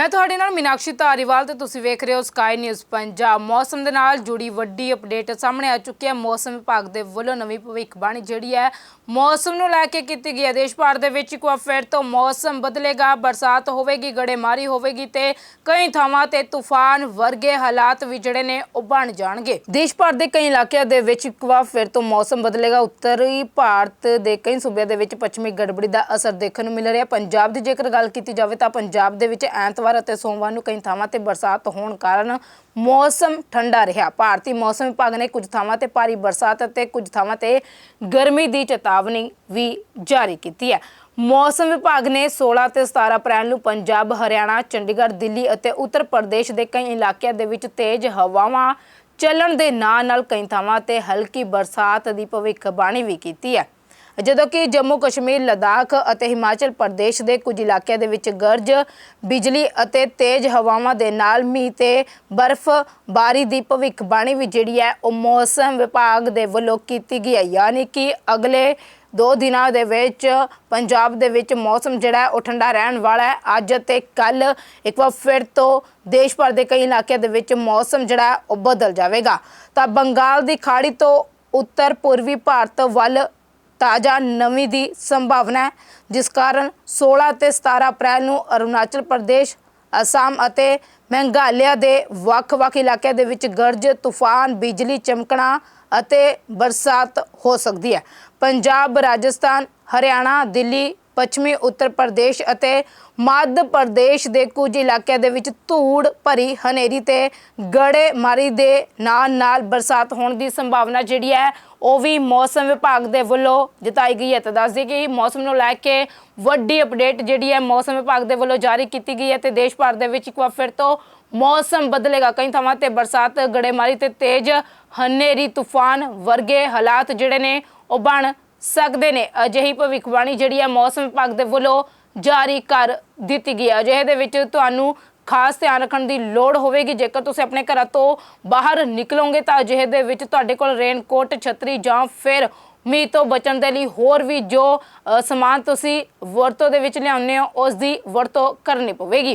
ਮੈਂ ਤੁਹਾਡੇ ਨਾਲ ਮੀਨਾਕਸ਼ੀ ਧਾਰੀਵਾਲ ਤੇ ਤੁਸੀਂ ਵੇਖ ਰਹੇ ਹੋ ਸਕਾਈ ਨਿਊਜ਼ ਪੰਜਾਬ। ਮੌਸਮ ਦੇ ਨਾਲ ਜੁੜੀ ਵੱਡੀ ਅਪਡੇਟ ਸਾਹਮਣੇ ਆ ਚੁੱਕੀ ਹੈ। ਮੌਸਮ ਵਿਭਾਗ ਦੇ ਵੱਲੋਂ ਨਵੀਂ ਭਵਿੱਖਬਾਣੀ ਜਿਹੜੀ ਹੈ, ਮੌਸਮ ਨੂੰ ਲੈ ਕੇ ਕੀਤੀ ਗਈ ਹੈ। ਦੇਸ਼ ਭਰ ਦੇ ਵਿੱਚ ਇੱਕ ਵਾਰ ਫਿਰ ਤੋਂ ਮੌਸਮ ਬਦਲੇਗਾ। ਬਰਸਾਤ ਹੋਵੇਗੀ, ਗੜੇਮਾਰੀ ਹੋਵੇਗੀ ਤੇ ਕਈ ਥਾਵਾਂ ਤੇ ਤੂਫਾਨ ਵਰਗੇ ਹਾਲਾਤ ਵੀ ਜਿਹੜੇ ਨੇ, ਉਹ ਬਣ ਜਾਣਗੇ। ਦੇਸ਼ ਭਰ ਦੇ ਕਈ ਇਲਾਕਿਆਂ ਦੇ ਵਿੱਚ ਇੱਕ ਵਾਰ ਫਿਰ ਤੋਂ ਮੌਸਮ ਬਦਲੇਗਾ। ਉੱਤਰੀ ਭਾਰਤ ਦੇ ਕਈ ਸੂਬਿਆਂ ਦੇ ਵਿੱਚ ਪੱਛਮੀ ਗੜਬੜੀ ਦਾ ਅਸਰ ਦੇਖਣ ਨੂੰ ਮਿਲ ਰਿਹਾ। ਪੰਜਾਬ ਦੀ ਜੇਕਰ ਗੱਲ ਕੀਤੀ ਜਾਵੇ ਤਾਂ ਪੰਜਾਬ ਦੇ ਵਿੱਚ ਐਤਵਾਰ ਅਤੇ ਸੋਮਵਾਰ ਨੂੰ ਕਈ ਥਾਵਾਂ ਤੇ ਬਰਸਾਤ ਹੋਣ ਕਾਰਨ ਮੌਸਮ ਠੰਡਾ ਰਿਹਾ। ਭਾਰਤੀ ਮੌਸਮ ਵਿਭਾਗ ਨੇ ਕੁਝ ਥਾਵਾਂ ਤੇ ਭਾਰੀ ਬਰਸਾਤ ਅਤੇ ਕੁਝ ਥਾਵਾਂ ਤੇ ਗਰਮੀ ਦੀ ਚੇਤਾਵਨੀ ਵੀ ਜਾਰੀ ਕੀਤੀ ਹੈ। ਮੌਸਮ ਵਿਭਾਗ ਨੇ 16 ਤੇ 17 ਅਪ੍ਰੈਲ ਨੂੰ ਪੰਜਾਬ, ਹਰਿਆਣਾ, ਚੰਡੀਗੜ੍ਹ, ਦਿੱਲੀ ਅਤੇ ਉੱਤਰ ਪ੍ਰਦੇਸ਼ ਦੇ ਕਈ ਇਲਾਕਿਆਂ ਦੇ ਵਿੱਚ ਤੇਜ਼ ਹਵਾਵਾਂ ਚੱਲਣ ਦੇ ਨਾਲ ਨਾਲ ਕਈ ਥਾਵਾਂ ਤੇ ਹਲਕੀ ਬਰਸਾਤ ਦੀ ਭਵਿੱਖਬਾਣੀ ਵੀ ਕੀਤੀ ਹੈ। ਜਦੋਂ ਕਿ ਜੰਮੂ ਕਸ਼ਮੀਰ, ਲਦਾਖ ਅਤੇ ਹਿਮਾਚਲ ਪ੍ਰਦੇਸ਼ ਦੇ ਕੁਝ ਇਲਾਕਿਆਂ ਦੇ ਵਿੱਚ ਗਰਜ, ਬਿਜਲੀ ਅਤੇ ਤੇਜ਼ ਹਵਾਵਾਂ ਦੇ ਨਾਲ ਮੀਂਹ ਤੇ ਬਰਫ਼, ਬਾਰੀ ਦੀ ਭਵਿੱਖਬਾਣੀ ਵੀ ਜਿਹੜੀ ਹੈ, ਉਹ ਮੌਸਮ ਵਿਭਾਗ ਦੇ ਵੱਲੋਂ ਕੀਤੀ ਗਈ ਹੈ। ਯਾਨੀ ਕਿ ਅਗਲੇ ਦੋ ਦਿਨਾਂ ਦੇ ਵਿੱਚ ਪੰਜਾਬ ਦੇ ਵਿੱਚ ਮੌਸਮ ਜਿਹੜਾ ਉਹ ਠੰਡਾ ਰਹਿਣ ਵਾਲਾ ਹੈ। ਅੱਜ ਤੇ ਕੱਲ ਇੱਕ ਵਾਰ ਫਿਰ ਤੋਂ ਦੇਸ਼ ਭਰ ਦੇ ਕਈ ਇਲਾਕਿਆਂ ਦੇ ਵਿੱਚ ਮੌਸਮ ਜਿਹੜਾ ਉਹ ਬਦਲ ਜਾਵੇਗਾ। ਤਾਂ ਬੰਗਾਲ ਦੀ ਖਾੜੀ ਤੋਂ ਉੱਤਰ ਪੂਰਬੀ ਭਾਰਤ ਵੱਲ ਤਾਜ਼ਾ ਨਮੀ ਦੀ ਸੰਭਾਵਨਾ ਹੈ, ਜਿਸ ਕਾਰਨ 16 ਤੇ 17 ਅਪ੍ਰੈਲ ਨੂੰ ਅਰੁਣਾਚਲ ਪ੍ਰਦੇਸ਼, ਅਸਾਮ ਅਤੇ ਮੇਘਾਲਿਆ ਦੇ ਵੱਖ-ਵੱਖ ਇਲਾਕਿਆਂ ਦੇ ਵਿੱਚ ਗਰਜ, ਤੂਫਾਨ, ਬਿਜਲੀ ਚਮਕਣਾ ਅਤੇ ਬਰਸਾਤ ਹੋ ਸਕਦੀ ਹੈ। ਪੰਜਾਬ, ਰਾਜਸਥਾਨ, ਹਰਿਆਣਾ, ਦਿੱਲੀ ਪੱਛਮੀ ਉੱਤਰ ਪ੍ਰਦੇਸ਼ ਅਤੇ ਮੱਧ ਪ੍ਰਦੇਸ਼ ਦੇ ਕੁਝ ਇਲਾਕਿਆਂ ਦੇ ਵਿੱਚ ਧੂੜ ਭਰੀ ਹਨੇਰੀ ਤੇ ਗੜੇ ਮਾਰੀ ਦੇ ਨਾਲ ਨਾਲ ਬਰਸਾਤ ਹੋਣ ਦੀ ਸੰਭਾਵਨਾ ਜਿਹੜੀ ਹੈ, ਉਹ ਵੀ ਮੌਸਮ ਵਿਭਾਗ ਦੇ ਵੱਲੋਂ ਜਤਾਈ ਗਈ ਹੈ। ਤਾਂ ਦੱਸ ਦਈਏ ਕਿ ਮੌਸਮ ਨੂੰ ਲੈ ਕੇ ਵੱਡੀ ਅਪਡੇਟ ਜਿਹੜੀ ਹੈ ਮੌਸਮ ਵਿਭਾਗ ਦੇ ਵੱਲੋਂ ਜਾਰੀ ਕੀਤੀ ਗਈ ਹੈ ਤੇ ਦੇਸ਼ ਭਰ ਦੇ ਵਿੱਚ ਇੱਕ ਵਾਰ ਫਿਰ ਤੋਂ ਮੌਸਮ ਬਦਲੇਗਾ। ਕਈ ਥਾਵਾਂ ਤੇ ਬਰਸਾਤ, ਗੜੇਮਾਰੀ ਤੇ ਤੇਜ਼ ਹਨੇਰੀ, ਤੂਫਾਨ ਵਰਗੇ ਹਾਲਾਤ ਜਿਹੜੇ ਨੇ, ਉਹ ਬਣ ਸਕਦੇ ਨੇ। ਅਜਿਹੀ ਭਵਿੱਖਬਾਣੀ ਜਿਹੜੀ ਹੈ ਮੌਸਮ ਵਿਭਾਗ ਦੇ ਵੱਲੋਂ ਜਾਰੀ ਕਰ ਦਿੱਤੀ ਗਈ ਹੈ ਅਜਿਹੇ ਦੇ ਵਿੱਚ ਤੁਹਾਨੂੰ ਖਾਸ ਧਿਆਨ ਰੱਖਣ ਦੀ ਲੋੜ ਹੋਵੇਗੀ। ਜੇਕਰ ਤੁਸੀਂ ਆਪਣੇ ਘਰਾਂ ਤੋਂ ਬਾਹਰ ਨਿਕਲੋਗੇ ਤਾਂ ਅਜਿਹੇ ਦੇ ਵਿੱਚ ਤੁਹਾਡੇ ਕੋਲ ਰੇਨਕੋਟ, ਛਤਰੀ ਜਾਂ ਫਿਰ ਮੀਂਹ ਤੋਂ ਬਚਣ ਦੇ ਲਈ ਹੋਰ ਵੀ ਜੋ ਸਮਾਨ ਤੁਸੀਂ ਵਰਤੋਂ ਦੇ ਵਿੱਚ ਲਿਆਉਂਦੇ ਹੋ, ਉਸ ਦੀ ਵਰਤੋਂ ਕਰਨੀ ਪਵੇਗੀ।